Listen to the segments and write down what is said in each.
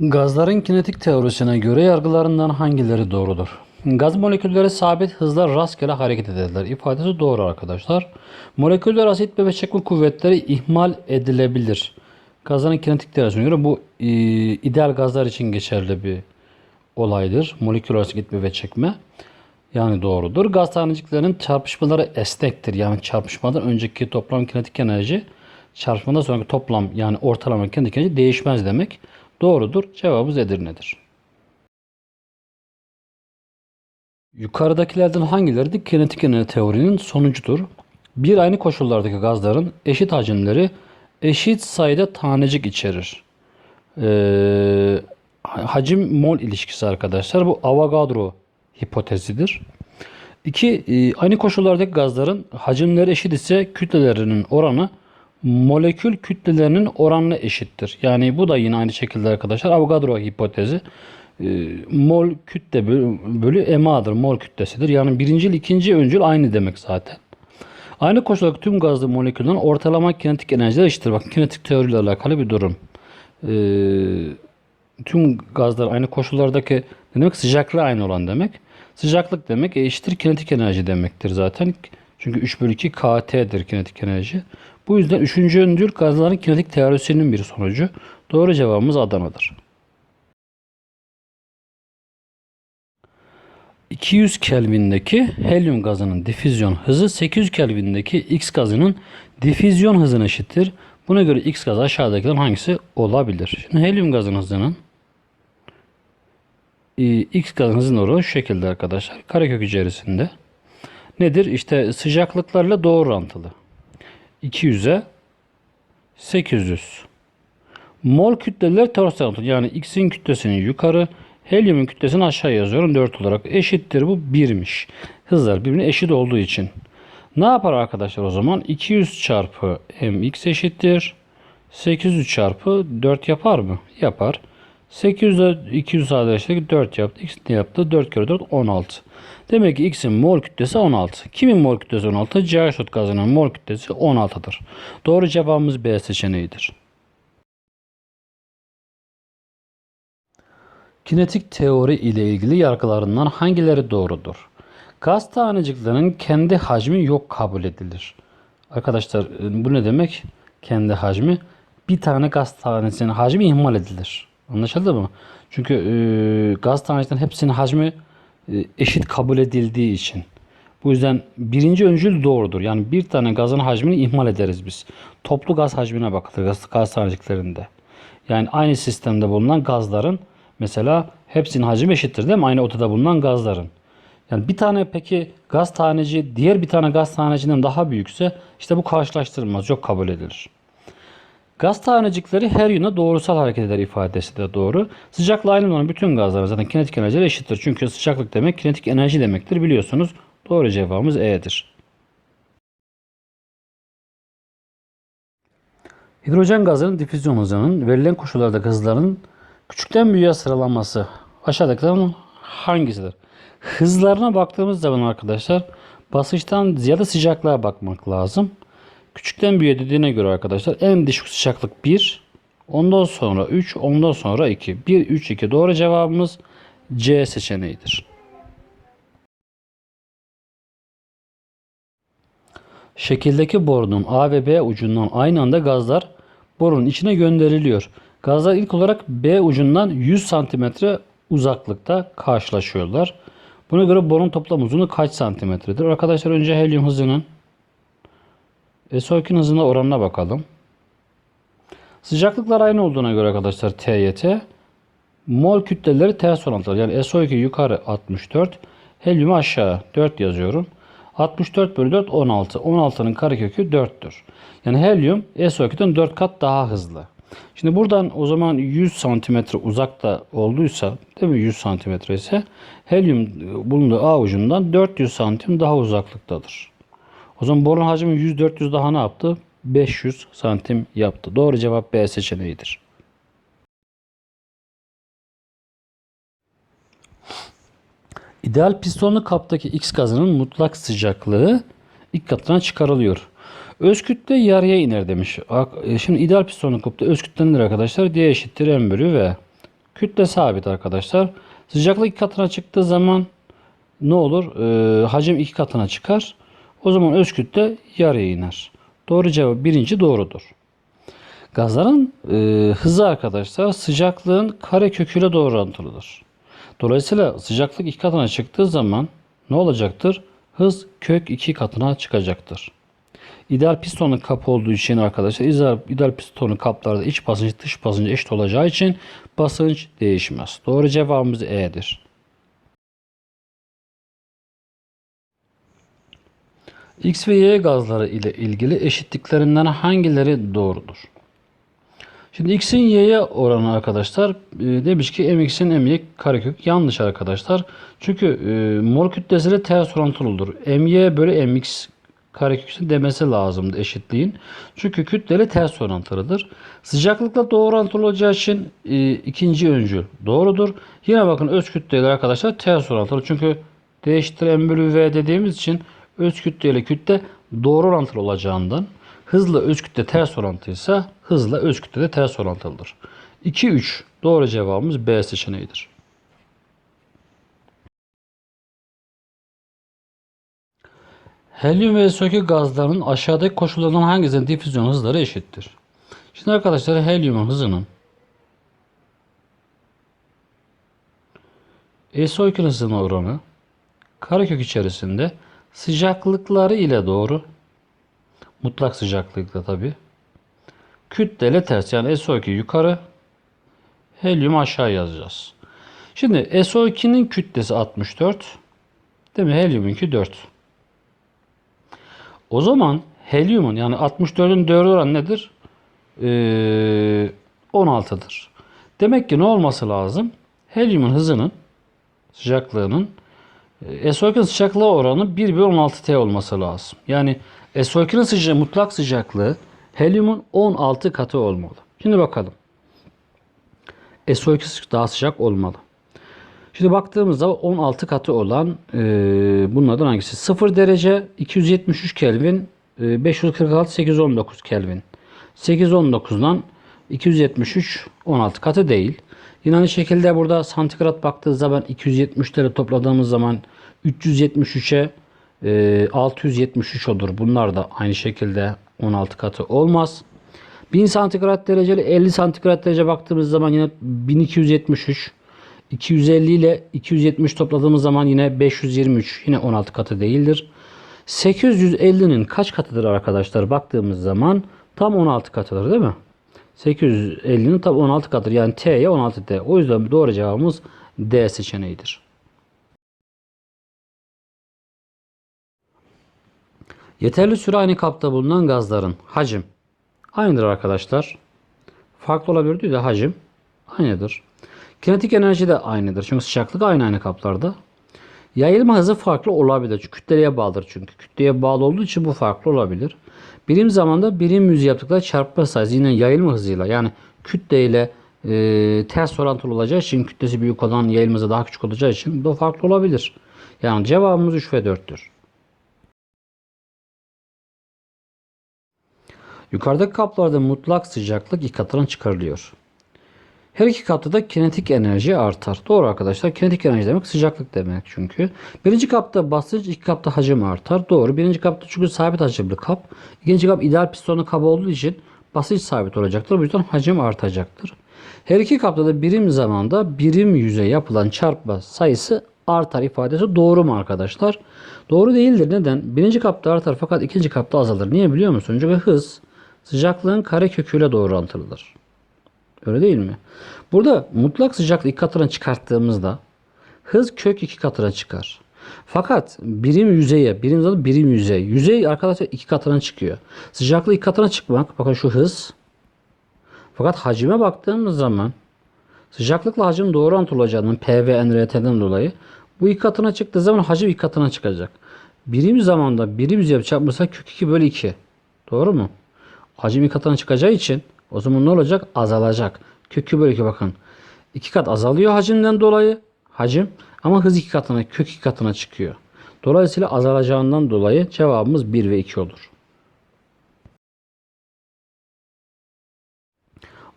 Gazların kinetik teorisine göre yargılarından hangileri doğrudur? Gaz molekülleri sabit hızla rastgele hareket ederler. İfadesi doğru arkadaşlar. Moleküller asit ve çekme kuvvetleri ihmal edilebilir. Gazların kinetik teorisine göre bu e, ideal gazlar için geçerli bir olaydır. Molekül arası ve çekme. Yani doğrudur. Gaz taneciklerinin çarpışmaları esnektir. Yani çarpışmadan önceki toplam kinetik enerji çarpışmadan sonraki toplam yani ortalama kinetik enerji değişmez demek. Doğrudur. Cevabımız Edirne'dir. Yukarıdakilerden hangileri de kinetik enerji teorinin sonucudur? Bir aynı koşullardaki gazların eşit hacimleri eşit sayıda tanecik içerir. Ee, hacim mol ilişkisi arkadaşlar. Bu Avogadro hipotezidir. İki, e, aynı koşullardaki gazların hacimleri eşit ise kütlelerinin oranı molekül kütlelerinin oranına eşittir. Yani bu da yine aynı şekilde arkadaşlar Avogadro hipotezi. E, mol kütle bölü, emadır. Mol kütlesidir. Yani birincil ikinci öncül aynı demek zaten. Aynı koşullardaki tüm gazlı moleküllerin ortalama kinetik enerjileri eşittir. Bakın kinetik teoriyle alakalı bir durum. E, tüm gazlar aynı koşullardaki demek sıcaklığı aynı olan demek. Sıcaklık demek eşittir kinetik enerji demektir zaten. Çünkü 3 bölü 2 kT'dir kinetik enerji. Bu yüzden 3. öncül gazların kinetik teorisinin bir sonucu. Doğru cevabımız Adana'dır. 200 Kelvin'deki helyum gazının difüzyon hızı 800 Kelvin'deki X gazının difüzyon hızına eşittir. Buna göre X gazı aşağıdakilerden hangisi olabilir? Şimdi helyum gazının hızının e, X gazın hızının oranı şu şekilde arkadaşlar. Karekök içerisinde. Nedir? İşte sıcaklıklarla doğru orantılı. 200'e 800. Mol kütleler ters orantılı. Yani X'in kütlesini yukarı, helyumun kütlesini aşağı yazıyorum 4 olarak. Eşittir bu 1'miş. Hızlar birbirine eşit olduğu için. Ne yapar arkadaşlar o zaman? 200 çarpı mx eşittir. 800 çarpı 4 yapar mı? Yapar. 800'de 200 sadeleştirdik 4 yaptı. X ne yaptı? 4 kere 4 16. Demek ki X'in mol kütlesi 16. Kimin mol kütlesi 16? CH4 gazının mol kütlesi 16'dır. Doğru cevabımız B seçeneğidir. Kinetik teori ile ilgili yargılarından hangileri doğrudur? Gaz taneciklerinin kendi hacmi yok kabul edilir. Arkadaşlar bu ne demek? Kendi hacmi. Bir tane gaz tanesinin hacmi ihmal edilir. Anlaşıldı mı? Çünkü e, gaz taneciklerinin hepsinin hacmi e, eşit kabul edildiği için. Bu yüzden birinci öncül doğrudur. Yani bir tane gazın hacmini ihmal ederiz biz. Toplu gaz hacmine bakılır gaz, gaz taneciklerinde. Yani aynı sistemde bulunan gazların mesela hepsinin hacmi eşittir değil mi? Aynı odada bulunan gazların. Yani bir tane peki gaz taneci diğer bir tane gaz tanecinden daha büyükse işte bu karşılaştırılmaz. Yok kabul edilir. Gaz tanecikleri her yöne doğrusal hareket eder ifadesi de doğru. Sıcaklığı aynı olan bütün gazlar zaten kinetik enerjileri eşittir. Çünkü sıcaklık demek kinetik enerji demektir biliyorsunuz. Doğru cevabımız E'dir. Hidrojen gazının difüzyon hızının verilen koşullarda hızların küçükten büyüğe sıralanması aşağıdakilerden hangisidir? Hızlarına baktığımız zaman arkadaşlar basınçtan ziyade sıcaklığa bakmak lazım. Küçükten büyüğe dediğine göre arkadaşlar en düşük sıcaklık 1, ondan sonra 3, ondan sonra 2. 1, 3, 2 doğru cevabımız C seçeneğidir. Şekildeki borunun A ve B ucundan aynı anda gazlar borunun içine gönderiliyor. Gazlar ilk olarak B ucundan 100 santimetre uzaklıkta karşılaşıyorlar. Buna göre borun toplam uzunluğu kaç santimetredir? Arkadaşlar önce helyum hızının SO2'nin hızına oranına bakalım. Sıcaklıklar aynı olduğuna göre arkadaşlar TYT mol kütleleri ters orantılı. Yani SO2 yukarı 64, helyumu aşağı 4 yazıyorum. 64 bölü 4 16. 16'nın karekökü 4'tür. Yani helyum SO2'den 4 kat daha hızlı. Şimdi buradan o zaman 100 santimetre uzakta olduysa değil mi 100 santimetre ise helyum bulunduğu A ucundan 400 santim daha uzaklıktadır. O zaman borun hacmi 100-400 daha ne yaptı? 500 santim yaptı. Doğru cevap B seçeneğidir. İdeal pistonlu kaptaki X gazının mutlak sıcaklığı ilk katına çıkarılıyor. Öz kütle yarıya iner demiş. Şimdi ideal pistonlu kapta öz kütle nedir arkadaşlar? D eşittir M bölü V. Kütle sabit arkadaşlar. Sıcaklık iki katına çıktığı zaman ne olur? Ee, hacim iki katına çıkar. O zaman öz kütle yarıya iner. Doğru cevap birinci doğrudur. Gazların e, hızı arkadaşlar sıcaklığın kare köküyle doğru orantılıdır. Dolayısıyla sıcaklık iki katına çıktığı zaman ne olacaktır? Hız kök iki katına çıkacaktır. İdeal pistonun kapı olduğu için arkadaşlar ideal, ideal pistonun kaplarda iç basınç dış basınç eşit olacağı için basınç değişmez. Doğru cevabımız E'dir. X ve Y gazları ile ilgili eşitliklerinden hangileri doğrudur? Şimdi X'in Y'ye oranı arkadaşlar e, demiş ki MX'in M'ye karekök yanlış arkadaşlar. Çünkü e, mol kütlesiyle ters orantılıdır. MY bölü MX karekökün demesi lazımdı eşitliğin. Çünkü kütleli ters orantılıdır. Sıcaklıkla doğru orantılı olacağı için e, ikinci öncül doğrudur. Yine bakın öz kütleyle arkadaşlar ters orantılı. Çünkü D eşittir M bölü V dediğimiz için öz kütle ile kütle doğru orantılı olacağından hızla öz kütle ters orantıysa hızla öz kütle de ters orantılıdır. 2 3 doğru cevabımız B seçeneğidir. Helyum ve SO2 gazlarının aşağıdaki koşullardan hangisinin difüzyon hızları eşittir? Şimdi arkadaşlar helyumun hızının SO2 hızının oranı karekök içerisinde sıcaklıkları ile doğru mutlak sıcaklıkta tabi kütlele ters yani SO2 yukarı helyum aşağı yazacağız. Şimdi SO2'nin kütlesi 64 değil mi? Helyumunki 4. O zaman helyumun yani 64'ün 4 oranı nedir? Ee, 16'dır. Demek ki ne olması lazım? Helyumun hızının sıcaklığının e, SO2'nin sıcaklığı oranı 1 bölü 16T olması lazım. Yani SO2'nin sıcağı, mutlak sıcaklığı helyumun 16 katı olmalı. Şimdi bakalım. SO2 daha sıcak olmalı. Şimdi baktığımızda 16 katı olan e, bunlardan hangisi? 0 derece 273 Kelvin, e, 546 819 Kelvin. 819'dan 273 16 katı değil. Yine aynı şekilde burada santigrat baktığı zaman 270'leri topladığımız zaman 373'e e, 673 olur. Bunlar da aynı şekilde 16 katı olmaz. 1000 santigrat dereceli 50 santigrat derece baktığımız zaman yine 1273. 250 ile 270 topladığımız zaman yine 523 yine 16 katı değildir. 850'nin kaç katıdır arkadaşlar baktığımız zaman tam 16 katıdır değil mi? 850'nin tam 16 katıdır. Yani T'ye 16T. O yüzden doğru cevabımız D seçeneğidir. Yeterli süre aynı kapta bulunan gazların hacim aynıdır arkadaşlar. Farklı olabilir diyor da hacim aynıdır. Kinetik enerji de aynıdır. Çünkü sıcaklık aynı aynı kaplarda. Yayılma hızı farklı olabilir. Çünkü kütleye bağlıdır çünkü. Kütleye bağlı olduğu için bu farklı olabilir. Birim zamanda birim yüzü yaptıkları çarpma sayısı yine yayılma hızıyla yani kütleyle e, ters orantılı olacağı için kütlesi büyük olan yayılma hızı daha küçük olacağı için bu farklı olabilir. Yani cevabımız 3 ve 4'tür. Yukarıdaki kaplarda mutlak sıcaklık iki katına çıkarılıyor. Her iki kapta da kinetik enerji artar. Doğru arkadaşlar. Kinetik enerji demek sıcaklık demek çünkü. Birinci kapta basınç, iki kapta hacim artar. Doğru. Birinci kapta çünkü sabit hacimli kap. İkinci kap ideal pistonlu kap olduğu için basınç sabit olacaktır. Bu yüzden hacim artacaktır. Her iki kapta da birim zamanda birim yüze yapılan çarpma sayısı artar ifadesi doğru mu arkadaşlar? Doğru değildir. Neden? Birinci kapta artar fakat ikinci kapta azalır. Niye biliyor musun? Çünkü hız sıcaklığın kare köküyle doğru orantılıdır. Öyle değil mi? Burada mutlak sıcaklık iki katına çıkarttığımızda hız kök iki katına çıkar. Fakat birim yüzeye, birim zaten birim yüzey. Yüzey arkadaşlar iki katına çıkıyor. Sıcaklık iki katına çıkmak, bakın şu hız. Fakat hacime baktığımız zaman sıcaklıkla hacim doğru orantılı olacağından PV NRT'den dolayı bu iki katına çıktığı zaman hacim iki katına çıkacak. Birim zamanda birim yüzeye çarpmışsa kök 2 bölü 2. Doğru mu? Hacim iki katına çıkacağı için o zaman ne olacak? Azalacak. Kökü bölü 2 bakın. İki kat azalıyor hacimden dolayı. Hacim ama hız iki katına, kök iki katına çıkıyor. Dolayısıyla azalacağından dolayı cevabımız 1 ve 2 olur.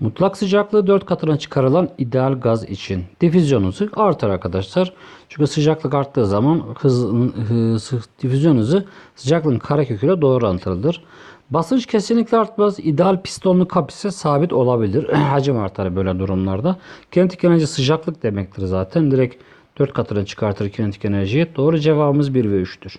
Mutlak sıcaklığı 4 katına çıkarılan ideal gaz için difüzyon hızı artar arkadaşlar. Çünkü sıcaklık arttığı zaman hız, hız, difüzyon hızı sıcaklığın kareköküyle doğru orantılıdır. Basınç kesinlikle artmaz. İdeal pistonlu kap ise sabit olabilir. Hacim artar böyle durumlarda. Kinetik enerji sıcaklık demektir zaten. Direkt 4 katına çıkartır kinetik enerjiyi. Doğru cevabımız 1 ve 3'tür.